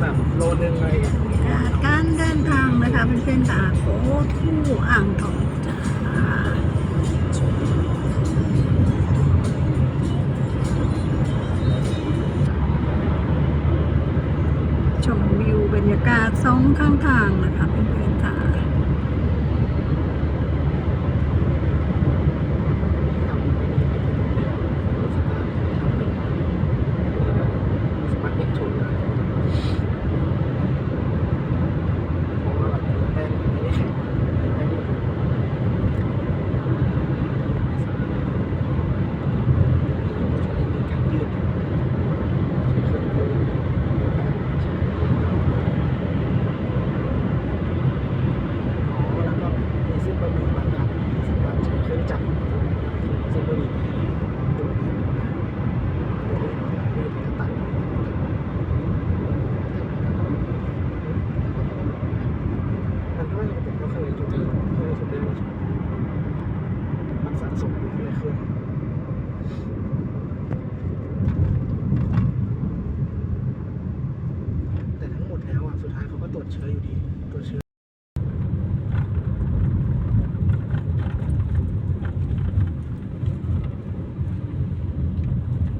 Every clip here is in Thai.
แบบโลนึงอะไรอย่างเงี้ยการเดินทางนะคะเป็นเส้นทางโอ้ทู่อ่างทองจ้าชมวิวบรรยากาศสองข้างทางนะคะเพื่อนๆค่ะ สมัครเด็กชนเลยเพราะว่าแบบแป้งไม่ได้แข็งแป้งนิ่มมีการยืดใช้เครื่องมืออ๋อแล้วก็มีเส้นบะหมี่บางครับสำหรับใช้เครื่องจักรเส้นบะหมี่ตัวนี้ไม่ได้ตัด มันก็ยังเป็นก็เคยจุดที่เคยสุดเดือนมันสะสมอยู่ในเครื่องแต่ทั้งหมดแล้วอะ สุดท้ายเขาก็ตรวจเชื้ออยู่ดี ตรวจเชื้อ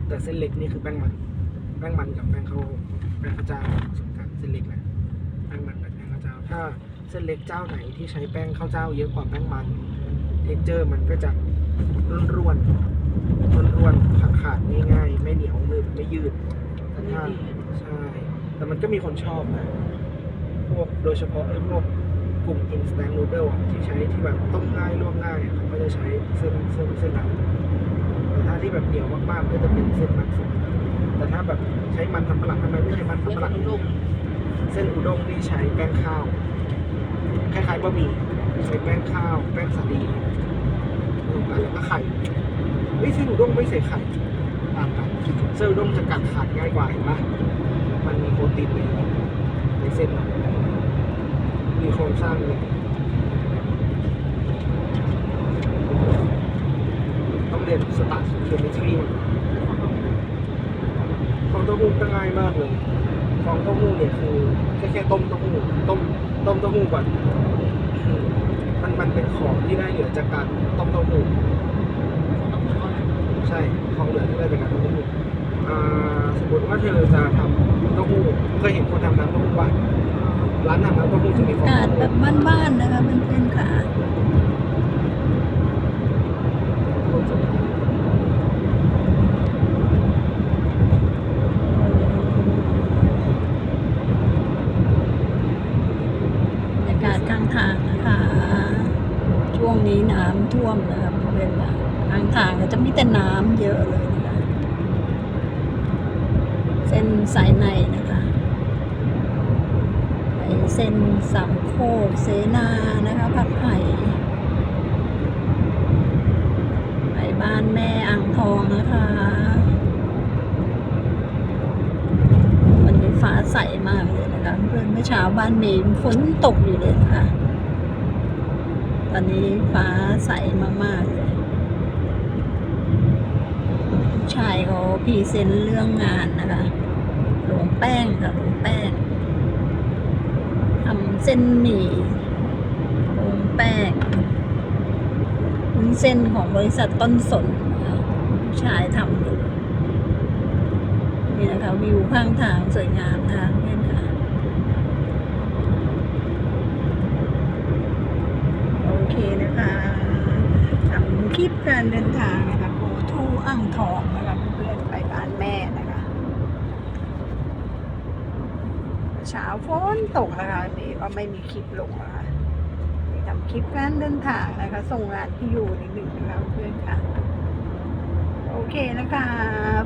แต่ เส้นเล็กนี่คือแป้งมัน แป้งมันกับแป้งข้าวแป้งข้าวเจ้าผสมกันเส้นเล็กนะแป้งมันกับแป้งข้าวเจ้า ถ้าเส้นเล็กเจ้าไหนที่ใช้แป้งข้าวเจ้า เยอะกว่าแป้งมันเท็กเจอร์มันก็จะร่วนร่วนร่วนร่วนขาดขาดๆง่ายๆไม่เหนียวหนึบไม่ยืดแต่ถ้าใช่แต่มันก็มีคนชอบนะพวกโดยเฉพาะไอ้พวกกลุ่ม instant noodle อะที่ใช้ที่แบบต้มง่ายลวกง่ายอะเขาก็จะใช้เส้นเส้นเส้นนั้นแต่ถ้า ที่แบบเหนียวมากๆก็จะเป็นเส้นมันสดแต่ถ้าแบบใช้มันทำปะหลังทำไมไม่ใช้มันทำปะหลังเส้นอุด้งนี่ใช้แป้งข้าวคล้ายๆบะหมี่ใช้แป้งข้าว แป้งสาลีรวมกันแล้วก็ไข่เฮ้ยเส้นอุด้งไม่ใส่ไข่ต่างกันเส้นอุด้งจะกัดขาดง่ายกว่าเห็นปะมันมีโปรตีนในเส้นมีโครงสร้างเลยต้องเรียนสตาร์ทเคมีทรีฟองเต้าหู้ก็ง่ายมากเลยฟองเต้าหู้เนี่ยคือแค่แค่ต้มเต้าหู้ต้มต้มเต้าหู้ก่อนมันมันเป็นของที่ได้เหลือจากการต้มเต้าหู้ใช่ของเหลือที่ได้จากการต้มเต้าหู้อ่าสมมติว่าเธอจะทำเต้าหู้เคยเห็นคนทำน้ำเต้าหู้ป่ะร้านทำน้ำเต้าหู้จะมีฟองกาศเต้าแบหู้บบ้านๆนะคะเป็นเพื่อนๆค่ะ บรรยากาศข้าง ทางนะคะ ช่วงนี้น้ำท่วมนะคะบเวณข้างทางก็จะมีแต่น้ำเยอะเลยนะคะ เส้นสายในนะคะไปเส้นสามโคกเสนานะคะผักไห่ไปบ้านแม่อ่างทองนะคะวันนี้ฟ้าใสมากเลยนะคะเพื่อนเมื่อเช้าบ้านเมย์ฝนตกอยู่เลยนะคะ ตอนนี้ฟ้าใสมากๆเลยผู้ชายเขาพรีเซนต์เรื่องงานนะคะหลวงแป้งค่ะหลวงแป้งทำเส้นหมี่หลวงแป้งวุ้นเส้นของบริษัทต้นสนผู้ชายทำอยู่นี่นะคะวิวข้างทางสวยงามนะคะ เพื่อนค่ะโอเคนะคะทำคลิปการเดินทางนะคะโกทูอ่างทองนะคะเพื่อนๆไปบ้านแม่นะคะเช้าฝนตกนะคะนี่ก็ไม่มีคลิปลงนะคะทำคลิปการเดินทางนะคะ ส่งงานที่อยู่นิดหนึ่งนะคะเพื่อนค่ะโอเคนะคะ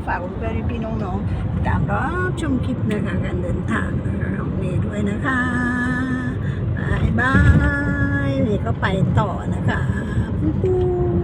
ฝากเพื่อนๆพี่น้องๆตามรับชมคลิปนะคะการเดินทางนะคะของเมย์ด้วยนะคะบายบาย ก็ไปต่อนะคะปุ๊บ